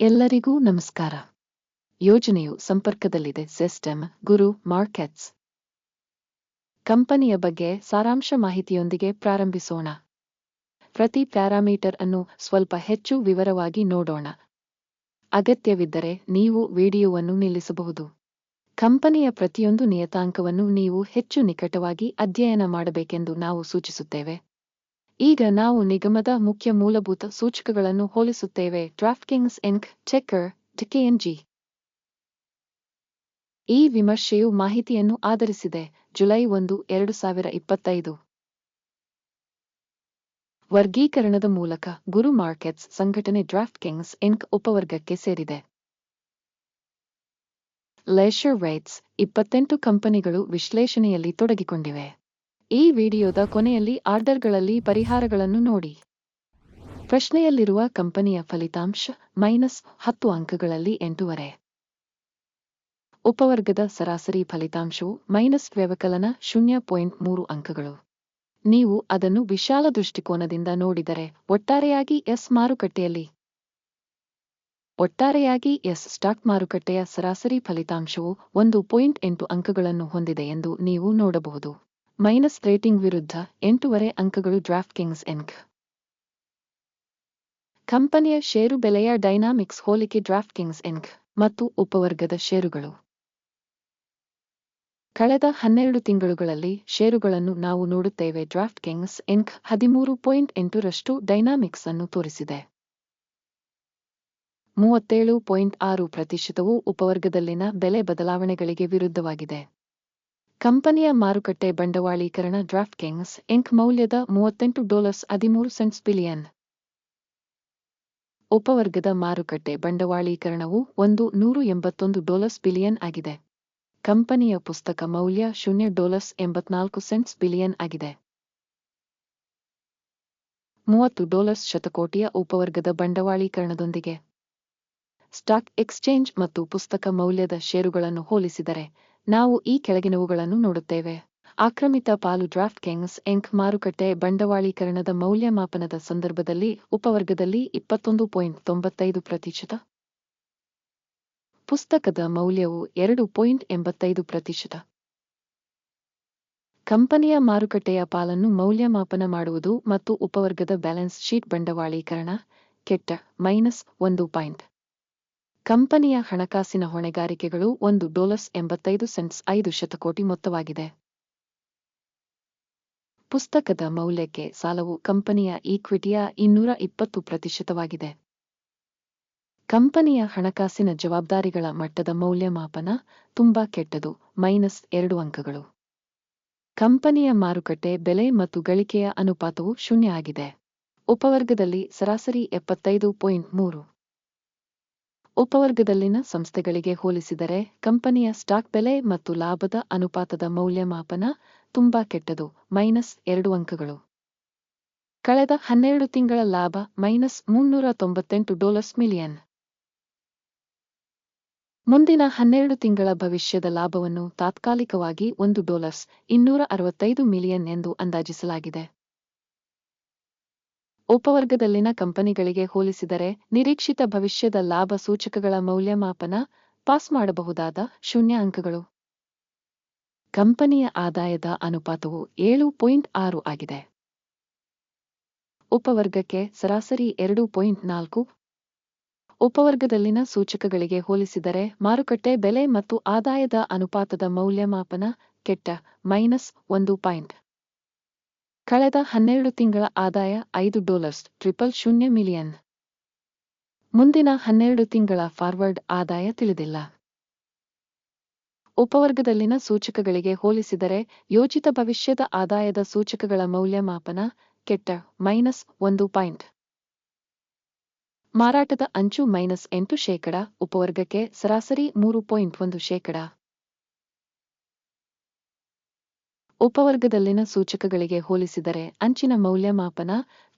ಎಲ್ಲರಿಗೂ ನಮಸ್ಕಾರ. ಯೋಜನೆಯು ಸಂಪರ್ಕದಲ್ಲಿದೆ, ಸಿಸ್ಟಮ್, ಗುರು, ಮಾರ್ಕೆಟ್ಸ್. ಕಂಪನಿಯ ಬಗ್ಗೆ ಸಾರಾಂಶ ಮಾಹಿತಿಯೊಂದಿಗೆ ಪ್ರಾರಂಭಿಸೋಣ. ಪ್ರತಿ ಪ್ಯಾರಾಮೀಟರ್ ಅನ್ನು ಸ್ವಲ್ಪ ಹೆಚ್ಚು ವಿವರವಾಗಿ ನೋಡೋಣ. ಅಗತ್ಯವಿದ್ದರೆ ನೀವು ವಿಡಿಯೋವನ್ನು ನಿಲ್ಲಿಸಬಹುದು. ಕಂಪನಿಯ ಪ್ರತಿಯೊಂದು ನಿಯತಾಂಕವನ್ನು ನೀವು ಹೆಚ್ಚು ನಿಕಟವಾಗಿ ಅಧ್ಯಯನ ಮಾಡಬೇಕೆಂದು ನಾವು ಸೂಚಿಸುತ್ತೇವೆ. ಈಗ ನಾವು ನಿಗಮದ ಮುಖ್ಯ ಮೂಲಭೂತ ಸೂಚಕಗಳನ್ನು ಹೋಲಿಸುತ್ತೇವೆ. ಡ್ರಾಫ್ಟ್ ಕಿಂಗ್ಸ್ ಇಂಕ್ ಚೆಕ್ಕರ್ ಟಿಕೆಎನ್ಜಿ ಈ ವಿಮರ್ಶೆಯು ಮಾಹಿತಿಯನ್ನು ಆಧರಿಸಿದೆ. ಜುಲೈ ಒಂದು, ಎರಡು ಸಾವಿರ ಇಪ್ಪತ್ತೈದು. ವರ್ಗೀಕರಣದ ಮೂಲಕ ಗುರು ಮಾರ್ಕೆಟ್ಸ್ ಸಂಘಟನೆ ಡ್ರಾಫ್ಟ್ ಕಿಂಗ್ಸ್ ಇಂಕ್ ಉಪವರ್ಗಕ್ಕೆ ಸೇರಿದೆ. ಲೇಷರ್ ರೈಟ್ಸ್ ಇಪ್ಪತ್ತೆಂಟು ಕಂಪನಿಗಳು ವಿಶ್ಲೇಷಣೆಯಲ್ಲಿ ತೊಡಗಿಕೊಂಡಿವೆ. ಈ ವಿಡಿಯೋದ ಕೊನೆಯಲ್ಲಿ ಆರ್ಡರ್ಗಳಲ್ಲಿ ಪರಿಹಾರಗಳನ್ನು ನೋಡಿ. ಪ್ರಶ್ನೆಯಲ್ಲಿರುವ ಕಂಪನಿಯ ಫಲಿತಾಂಶ ಮೈನಸ್ ಹತ್ತು ಅಂಕಗಳಲ್ಲಿ ಎಂಟೂವರೆ. ಉಪವರ್ಗದ ಸರಾಸರಿ ಫಲಿತಾಂಶವು ಮೈನಸ್ ವ್ಯವಕಲನ ಶೂನ್ಯ ಪಾಯಿಂಟ್ ಮೂರು ಅಂಕಗಳು. ನೀವು ಅದನ್ನು ವಿಶಾಲ ದೃಷ್ಟಿಕೋನದಿಂದ ನೋಡಿದರೆ ಒಟ್ಟಾರೆಯಾಗಿ ಎಸ್ ಮಾರುಕಟ್ಟೆಯಲ್ಲಿ. ಒಟ್ಟಾರೆಯಾಗಿ ಎಸ್ ಸ್ಟಾಕ್ ಮಾರುಕಟ್ಟೆಯ ಸರಾಸರಿ ಫಲಿತಾಂಶವು ಒಂದು ಪಾಯಿಂಟ್ ಎಂಟು ಅಂಕಗಳನ್ನು ಹೊಂದಿದೆ ಎಂದು ನೀವು ನೋಡಬಹುದು. ಮೈನಸ್ ರೇಟಿಂಗ್ ವಿರುದ್ಧ ಎಂಟೂವರೆ ಅಂಕಗಳು ಡ್ರಾಫ್ಟ್ ಕಿಂಗ್ಸ್ ಎಂಕ್. ಕಂಪನಿಯ ಷೇರು ಬೆಲೆಯ ಡೈನಾಮಿಕ್ಸ್ ಹೋಲಿಕೆ ಡ್ರಾಫ್ಟ್ ಕಿಂಗ್ಸ್ ಎಂಕ್ ಮತ್ತು ಉಪವರ್ಗದ ಷೇರುಗಳು. ಕಳೆದ ಹನ್ನೆರಡು ತಿಂಗಳುಗಳಲ್ಲಿ ಷೇರುಗಳನ್ನು ನಾವು ನೋಡುತ್ತೇವೆ ಡ್ರಾಫ್ಟ್ ಕಿಂಗ್ಸ್ ಎನ್ಕ್ ಹದಿಮೂರು ಪಾಯಿಂಟ್ ಎಂಟರಷ್ಟು ಡೈನಾಮಿಕ್ಸ್ ಅನ್ನು ತೋರಿಸಿದೆ. ಮೂವತ್ತೇಳು ಪಾಯಿಂಟ್ ಆರು ಪ್ರತಿಶತವು ಉಪವರ್ಗದಲ್ಲಿನ ಬೆಲೆ ಬದಲಾವಣೆಗಳಿಗೆ ವಿರುದ್ಧವಾಗಿದೆ. ಕಂಪನಿಯ ಮಾರುಕಟ್ಟೆ ಬಂಡವಾಳೀಕರಣ ಡ್ರಾಫ್ಟ್ ಕಿಂಗ್ಸ್ ಇಂಕ್ ಮೌಲ್ಯದ ಮೂವತ್ತೆಂಟು ಡಾಲರ್ಸ್ ಹದಿಮೂರು ಸೆಂಟ್ಸ್ ಬಿಲಿಯನ್. ಉಪವರ್ಗದ ಮಾರುಕಟ್ಟೆ ಬಂಡವಾಳೀಕರಣವು ಒಂದು ನೂರು ಎಂಬತ್ತೊಂದು ಡಾಲರ್ಸ್ ಬಿಲಿಯನ್ ಆಗಿದೆ. ಕಂಪನಿಯ ಪುಸ್ತಕ ಮೌಲ್ಯ ಶೂನ್ಯ ಡಾಲರ್ಸ್ ಎಂಬತ್ನಾಲ್ಕು ಸೆಂಟ್ಸ್ ಬಿಲಿಯನ್ ಆಗಿದೆ. ಮೂವತ್ತು ಡಾಲರ್ಸ್ ಶತಕೋಟಿಯ ಉಪವರ್ಗದ ಬಂಡವಾಳೀಕರಣದೊಂದಿಗೆ. ಸ್ಟಾಕ್ ಎಕ್ಸ್ಚೇಂಜ್ ಮತ್ತು ಪುಸ್ತಕ ಮೌಲ್ಯದ ಷೇರುಗಳನ್ನು ಹೋಲಿಸಿದರೆ ನಾವು ಈ ಕೆಳಗಿನವುಗಳನ್ನು ನೋಡುತ್ತೇವೆ. ಆಕ್ರಮಿತ ಪಾಲು ಡ್ರಾಫ್ಟ್ ಕಿಂಗ್ಸ್ ಎಂಕ್ ಮಾರುಕಟ್ಟೆ ಬಂಡವಾಳೀಕರಣದ ಮೌಲ್ಯಮಾಪನದ ಸಂದರ್ಭದಲ್ಲಿ ಉಪವರ್ಗದಲ್ಲಿ ಇಪ್ಪತ್ತೊಂದು ಪಾಯಿಂಟ್ ತೊಂಬತ್ತೈದು ಪ್ರತಿಶತ. ಪುಸ್ತಕದ ಮೌಲ್ಯವು ಎರಡು ಪಾಯಿಂಟ್ ಎಂಬತ್ತೈದು ಪ್ರತಿಶತ. ಕಂಪನಿಯ ಮಾರುಕಟ್ಟೆಯ ಪಾಲನ್ನು ಮೌಲ್ಯಮಾಪನ ಮಾಡುವುದು ಮತ್ತು ಉಪವರ್ಗದ ಬ್ಯಾಲೆನ್ಸ್ ಶೀಟ್ ಬಂಡವಾಳೀಕರಣ ಕೆಟ್ಟ ಮೈನಸ್ ಒಂದು ಪಾಯಿಂಟ್. ಕಂಪನಿಯ ಹಣಕಾಸಿನ ಹೊಣೆಗಾರಿಕೆಗಳು ಒಂದು ಡಾಲರ್ಸ್ ಎಂಬತ್ತೈದು ಸೆಂಟ್ಸ್ ಐದು ಶತಕೋಟಿ ಮೊತ್ತವಾಗಿದೆ. ಪುಸ್ತಕದ ಮೌಲ್ಯಕ್ಕೆ ಸಾಲವು ಕಂಪನಿಯ ಈಕ್ವಿಟಿಯ ಇನ್ನೂರ ಇಪ್ಪತ್ತು ಪ್ರತಿಶತವಾಗಿದೆ. ಕಂಪನಿಯ ಹಣಕಾಸಿನ ಜವಾಬ್ದಾರಿಗಳ ಮಟ್ಟದ ಮೌಲ್ಯಮಾಪನ ತುಂಬಾ ಕೆಟ್ಟದು, ಮೈನಸ್ ಎರಡು ಅಂಕಗಳು. ಕಂಪನಿಯ ಮಾರುಕಟ್ಟೆ ಬೆಲೆ ಮತ್ತು ಗಳಿಕೆಯ ಅನುಪಾತವು ಶೂನ್ಯ ಆಗಿದೆ. ಉಪವರ್ಗದಲ್ಲಿ ಸರಾಸರಿ ಎಪ್ಪತ್ತೈದು ಪಾಯಿಂಟ್ ಮೂರು. ಉಪವರ್ಗದಲ್ಲಿನ ಸಂಸ್ಥೆಗಳಿಗೆ ಹೋಲಿಸಿದರೆ ಕಂಪನಿಯ ಸ್ಟಾಕ್ ಬೆಲೆ ಮತ್ತು ಲಾಭದ ಅನುಪಾತದ ಮೌಲ್ಯಮಾಪನ ತುಂಬಾ ಕೆಟ್ಟದು, ಮೈನಸ್ ಎರಡು ಅಂಕಗಳು. ಕಳೆದ ಹನ್ನೆರಡು ತಿಂಗಳ ಲಾಭ ಮೈನಸ್ ಮುನ್ನೂರ ತೊಂಬತ್ತೆಂಟು ಡಾಲರ್ಸ್ ಮಿಲಿಯನ್. ಮುಂದಿನ ಹನ್ನೆರಡು ತಿಂಗಳ ಭವಿಷ್ಯದ ಲಾಭವನ್ನು ತಾತ್ಕಾಲಿಕವಾಗಿ ಒಂದು ಡಾಲರ್ಸ್ ಇನ್ನೂರ ಅರವತ್ತೈದು ಮಿಲಿಯನ್ ಎಂದು ಅಂದಾಜಿಸಲಾಗಿದೆ. ಉಪವರ್ಗದಲ್ಲಿನ ಕಂಪನಿಗಳಿಗೆ ಹೋಲಿಸಿದರೆ ನಿರೀಕ್ಷಿತ ಭವಿಷ್ಯದ ಲಾಭ ಸೂಚಕಗಳ ಮೌಲ್ಯಮಾಪನ ಪಾಸ್ ಮಾಡಬಹುದಾದ ಶೂನ್ಯ ಅಂಕಗಳು. ಕಂಪನಿಯ ಆದಾಯದ ಅನುಪಾತವು ಏಳು ಪಾಯಿಂಟ್ ಆರು ಆಗಿದೆ. ಉಪವರ್ಗಕ್ಕೆ ಸರಾಸರಿ ಎರಡು ಪಾಯಿಂಟ್ ನಾಲ್ಕು. ಉಪವರ್ಗದಲ್ಲಿನ ಸೂಚಕಗಳಿಗೆ ಹೋಲಿಸಿದರೆ ಮಾರುಕಟ್ಟೆ ಬೆಲೆ ಮತ್ತು ಆದಾಯದ ಅನುಪಾತದ ಮೌಲ್ಯಮಾಪನ ಕೆಟ್ಟ ಮೈನಸ್ ಒಂದು ಪಾಯಿಂಟ್. ಕಳೆದ ಹನ್ನೆರಡು ತಿಂಗಳ ಆದಾಯ ಐದು ಡಾಲರ್ಸ್, ಟ್ರಿಪಲ್ ಶೂನ್ಯ ಮಿಲಿಯನ್. ಮುಂದಿನ ಹನ್ನೆರಡು ತಿಂಗಳ ಫಾರ್ವರ್ಡ್ ಆದಾಯ ತಿಳಿದಿಲ್ಲ. ಉಪವರ್ಗದಲ್ಲಿನ ಸೂಚಕಗಳಿಗೆ ಹೋಲಿಸಿದರೆ ಯೋಜಿತ ಭವಿಷ್ಯದ ಆದಾಯದ ಸೂಚಕಗಳ ಮೌಲ್ಯಮಾಪನ ಕೆಟ್ಟ ಮೈನಸ್ ಒಂದು ಪಾಯಿಂಟ್. ಮಾರಾಟದ ಅಂಚು ಮೈನಸ್ ಎಂಟು ಶೇಕಡ, ಉಪವರ್ಗಕ್ಕೆ ಸರಾಸರಿ ಮೂರು ಪಾಯಿಂಟ್ ಒಂದು ಶೇಕಡ. ಉಪವರ್ಗದಲ್ಲಿನ ಸೂಚಕಗಳಿಗೆ ಹೋಲಿಸಿದರೆ ಅಂಚಿನ ಮೌಲ್ಯಮಾಪನ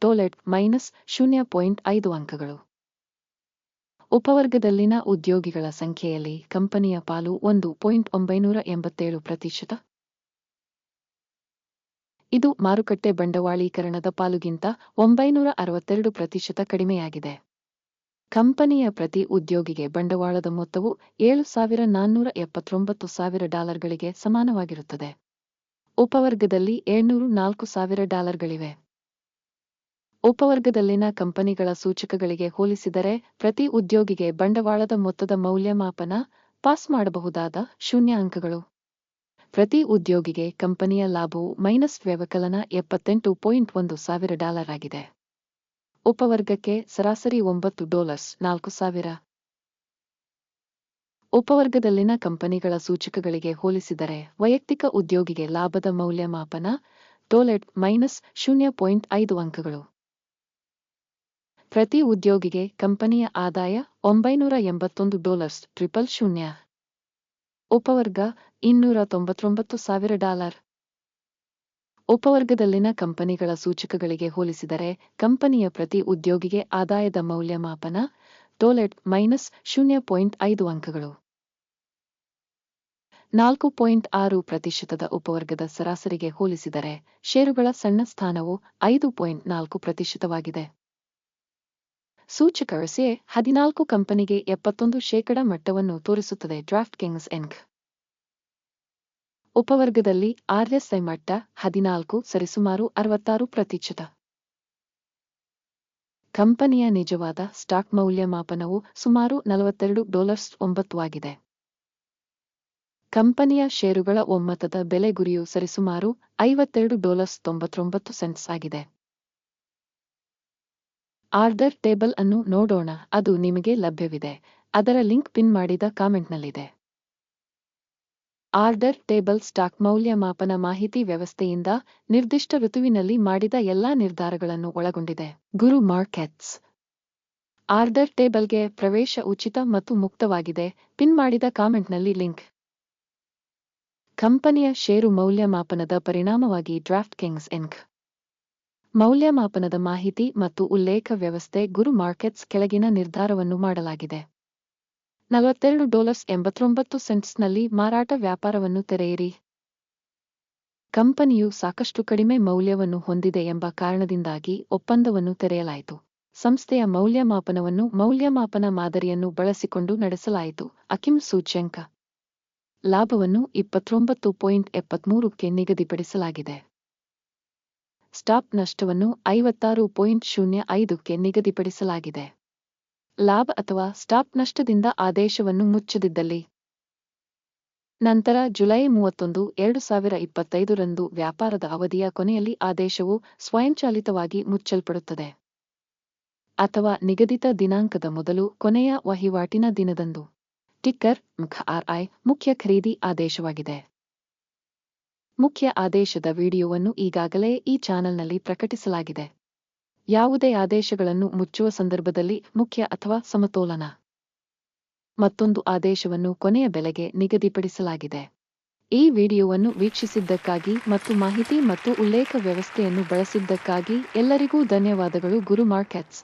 ಟೋಲೆಟ್ ಮೈನಸ್ ಶೂನ್ಯ ಪಾಯಿಂಟ್ ಐದು ಅಂಕಗಳು. ಉಪವರ್ಗದಲ್ಲಿನ ಉದ್ಯೋಗಿಗಳ ಸಂಖ್ಯೆಯಲ್ಲಿ ಕಂಪನಿಯ ಪಾಲು ಒಂದು ಪಾಯಿಂಟ್ ಒಂಬೈನೂರ ಎಂಬತ್ತೇಳು ಪ್ರತಿಶತ. ಇದು ಮಾರುಕಟ್ಟೆ ಬಂಡವಾಳೀಕರಣದ ಪಾಲುಗಿಂತ ಒಂಬೈನೂರ ಅರವತ್ತೆರಡು ಪ್ರತಿಶತ ಕಡಿಮೆಯಾಗಿದೆ. ಕಂಪನಿಯ ಪ್ರತಿ ಉದ್ಯೋಗಿಗೆ ಬಂಡವಾಳದ ಮೊತ್ತವು ಏಳು ಸಾವಿರ ನಾನ್ನೂರ ಎಪ್ಪತ್ತೊಂಬತ್ತು ಸಾವಿರ ಡಾಲರ್ಗಳಿಗೆ ಸಮಾನವಾಗಿರುತ್ತದೆ. ಉಪವರ್ಗದಲ್ಲಿ ಏಳ್ನೂರು ನಾಲ್ಕು ಸಾವಿರ ಡಾಲರ್ಗಳಿವೆ. ಉಪವರ್ಗದಲ್ಲಿನ ಕಂಪನಿಗಳ ಸೂಚಕಗಳಿಗೆ ಹೋಲಿಸಿದರೆ ಪ್ರತಿ ಉದ್ಯೋಗಿಗೆ ಬಂಡವಾಳದ ಮೊತ್ತದ ಮೌಲ್ಯಮಾಪನ ಪಾಸ್ ಮಾಡಬಹುದಾದ ಶೂನ್ಯ ಅಂಕಗಳು ಪ್ರತಿ ಉದ್ಯೋಗಿಗೆ ಕಂಪನಿಯ ಲಾಭವು ಮೈನಸ್ ವ್ಯವಕಲನ ಎಪ್ಪತ್ತೆಂಟು ಪಾಯಿಂಟ್ ಒಂದು ಸಾವಿರ ಡಾಲರ್ ಆಗಿದೆ. ಉಪವರ್ಗಕ್ಕೆ ಸರಾಸರಿ ಒಂಬತ್ತು ಡಾಲರ್ಸ್ ನಾಲ್ಕು ಸಾವಿರ. ಉಪವರ್ಗದಲ್ಲಿನ ಕಂಪನಿಗಳ ಸೂಚಕಗಳಿಗೆ ಹೋಲಿಸಿದರೆ ವೈಯಕ್ತಿಕ ಉದ್ಯೋಗಿಗೆ ಲಾಭದ ಮೌಲ್ಯಮಾಪನ ಡೋಲೆಟ್ ಮೈನಸ್ ಶೂನ್ಯ ಪಾಯಿಂಟ್ ಐದು ಅಂಕಗಳು. ಪ್ರತಿ ಉದ್ಯೋಗಿಗೆ ಕಂಪನಿಯ ಆದಾಯ ಒಂಬೈನೂರ ಎಂಬತ್ತೊಂದು ಡಾಲರ್ಸ್, ಟ್ರಿಪಲ್ ಶೂನ್ಯ. ಉಪವರ್ಗ ಇನ್ನೂರ ತೊಂಬತ್ತೊಂಬತ್ತು ಸಾವಿರ ಡಾಲರ್. ಉಪವರ್ಗದಲ್ಲಿನ ಕಂಪನಿಗಳ ಸೂಚಕಗಳಿಗೆ ಹೋಲಿಸಿದರೆ ಕಂಪನಿಯ ಪ್ರತಿ ಉದ್ಯೋಗಿಗೆ ಆದಾಯದ ಮೌಲ್ಯಮಾಪನ ಡೋಲೆಟ್ ಮೈನಸ್ ಶೂನ್ಯ ಪಾಯಿಂಟ್ ಐದು ಅಂಕಗಳು. ನಾಲ್ಕು ಪಾಯಿಂಟ್ ಆರು ಪ್ರತಿಶತದ ಉಪವರ್ಗದ ಸರಾಸರಿಗೆ ಹೋಲಿಸಿದರೆ ಷೇರುಗಳ ಸಣ್ಣ ಸ್ಥಾನವು ಐದು ಪಾಯಿಂಟ್ ನಾಲ್ಕು ಪ್ರತಿಶತವಾಗಿದೆ. ಸೂಚಕ ರಸೆ ಹದಿನಾಲ್ಕು ಕಂಪನಿಗೆ ಎಪ್ಪತ್ತೊಂದು ಶೇಕಡ ಮಟ್ಟವನ್ನು ತೋರಿಸುತ್ತದೆ ಡ್ರಾಫ್ಟ್ ಕಿಂಗ್ಸ್ ಎನ್ಕ್ ಉಪವರ್ಗದಲ್ಲಿ ಆರ್ಎಸ್ಐ ಮಟ್ಟ ಹದಿನಾಲ್ಕು ಸರಿಸುಮಾರು ಅರವತ್ತಾರು ಪ್ರತಿಶತ. ಕಂಪನಿಯ ನಿಜವಾದ ಸ್ಟಾಕ್ ಮೌಲ್ಯಮಾಪನವು ಸುಮಾರು ನಲವತ್ತೆರಡು ಡಾಲರ್ಸ್ ಒಂಬತ್ತು ಆಗಿದೆ. ಕಂಪನಿಯ ಷೇರುಗಳ ಒಮ್ಮತದ ಬೆಲೆ ಗುರಿಯು ಸರಿಸುಮಾರು ಐವತ್ತೆರಡು ಡಾಲರ್ಸ್ ತೊಂಬತ್ತೊಂಬತ್ತು ಸೆಂಟ್ಸ್ ಆಗಿದೆ. ಆರ್ಡರ್ ಟೇಬಲ್ ಅನ್ನು ನೋಡೋಣ, ಅದು ನಿಮಗೆ ಲಭ್ಯವಿದೆ. ಅದರ ಲಿಂಕ್ ಪಿನ್ ಮಾಡಿದ ಕಾಮೆಂಟ್ನಲ್ಲಿದೆ. ಆರ್ಡರ್ ಟೇಬಲ್ ಸ್ಟಾಕ್ ಮೌಲ್ಯಮಾಪನ ಮಾಹಿತಿ ವ್ಯವಸ್ಥೆಯಿಂದ ನಿರ್ದಿಷ್ಟ ಋತುವಿನಲ್ಲಿ ಮಾಡಿದ ಎಲ್ಲಾ ನಿರ್ಧಾರಗಳನ್ನು ಒಳಗೊಂಡಿದೆ. ಗುರು ಮಾರ್ಕೆಟ್ಸ್. ಆರ್ಡರ್ ಟೇಬಲ್ಗೆ ಪ್ರವೇಶ ಉಚಿತ ಮತ್ತು ಮುಕ್ತವಾಗಿದೆ. ಪಿನ್ ಮಾಡಿದ ಕಾಮೆಂಟ್ನಲ್ಲಿ ಲಿಂಕ್. ಕಂಪನಿಯ ಷೇರು ಮೌಲ್ಯಮಾಪನದ ಪರಿಣಾಮವಾಗಿ ಡ್ರಾಫ್ಟ್ ಕಿಂಗ್ಸ್ ಇಂಕ್ ಮೌಲ್ಯಮಾಪನದ ಮಾಹಿತಿ ಮತ್ತು ಉಲ್ಲೇಖ ವ್ಯವಸ್ಥೆ ಗುರು ಮಾರ್ಕೆಟ್ಸ್ ಕೆಳಗಿನ ನಿರ್ಧಾರವನ್ನು ಮಾಡಲಾಗಿದೆ. ನಲವತ್ತೆರಡು ಡಾಲರ್ಸ್ ಎಂಬತ್ತೊಂಬತ್ತು ಸೆಂಟ್ಸ್ನಲ್ಲಿ ಮಾರಾಟ ವ್ಯಾಪಾರವನ್ನು ತೆರೆಯಿರಿ. ಕಂಪನಿಯು ಸಾಕಷ್ಟು ಕಡಿಮೆ ಮೌಲ್ಯವನ್ನು ಹೊಂದಿದೆ ಎಂಬ ಕಾರಣದಿಂದಾಗಿ ಒಪ್ಪಂದವನ್ನು ತೆರೆಯಲಾಯಿತು. ಸಂಸ್ಥೆಯ ಮೌಲ್ಯಮಾಪನವನ್ನು ಮೌಲ್ಯಮಾಪನ ಮಾದರಿಯನ್ನು ಬಳಸಿಕೊಂಡು ನಡೆಸಲಾಯಿತು, ಅಕಿಮ್ ಸೂಚ್ಯಂಕ. ಲಾಭವನ್ನು ಇಪ್ಪತ್ತೊಂಬತ್ತು ಪಾಯಿಂಟ್ ಎಪ್ಪತ್ಮೂರಕ್ಕೆ ನಿಗದಿಪಡಿಸಲಾಗಿದೆ. ಸ್ಟಾಪ್ ನಷ್ಟವನ್ನು ಐವತ್ತಾರು ಪಾಯಿಂಟ್ ಶೂನ್ಯ ಐದಕ್ಕೆ ನಿಗದಿಪಡಿಸಲಾಗಿದೆ. ಲಾಭ ಅಥವಾ ಸ್ಟಾಪ್ ನಷ್ಟದಿಂದ ಆದೇಶವನ್ನು ಮುಚ್ಚದಿದ್ದಲ್ಲಿ. ನಂತರ ಜುಲೈ ಮೂವತ್ತೊಂದು, ಎರಡು ಸಾವಿರ ಇಪ್ಪತ್ತೈದರಂದು ವ್ಯಾಪಾರದ ಅವಧಿಯ ಕೊನೆಯಲ್ಲಿ ಆದೇಶವು ಸ್ವಯಂಚಾಲಿತವಾಗಿ ಮುಚ್ಚಲ್ಪಡುತ್ತದೆ. ಅಥವಾ ನಿಗದಿತ ದಿನಾಂಕದ ಮೊದಲು ಕೊನೆಯ ವಹಿವಾಟಿನ ದಿನದಂದು. ಟಿಕ್ಕರ್ ಆರ್ಐ, ಮುಖ್ಯ ಖರೀದಿ ಆದೇಶವಾಗಿದೆ. ಮುಖ್ಯ ಆದೇಶದ ವಿಡಿಯೋವನ್ನು ಈಗಾಗಲೇ ಈ ಚಾನೆಲ್ನಲ್ಲಿ ಪ್ರಕಟಿಸಲಾಗಿದೆ. ಯಾವುದೇ ಆದೇಶಗಳನ್ನು ಮುಚ್ಚುವ ಸಂದರ್ಭದಲ್ಲಿ ಮುಖ್ಯ ಅಥವಾ ಸಮತೋಲನ. ಮತ್ತೊಂದು ಆದೇಶವನ್ನು ಕೊನೆಯ ಬೆಲೆಗೆ ನಿಗದಿಪಡಿಸಲಾಗಿದೆ. ಈ ವಿಡಿಯೋವನ್ನು ವೀಕ್ಷಿಸಿದ್ದಕ್ಕಾಗಿ ಮತ್ತು ಮಾಹಿತಿ ಮತ್ತು ಉಲ್ಲೇಖ ವ್ಯವಸ್ಥೆಯನ್ನು ಬಳಸಿದ್ದಕ್ಕಾಗಿ ಎಲ್ಲರಿಗೂ ಧನ್ಯವಾದಗಳು ಗುರು ಮಾರ್ಕೆಟ್ಸ್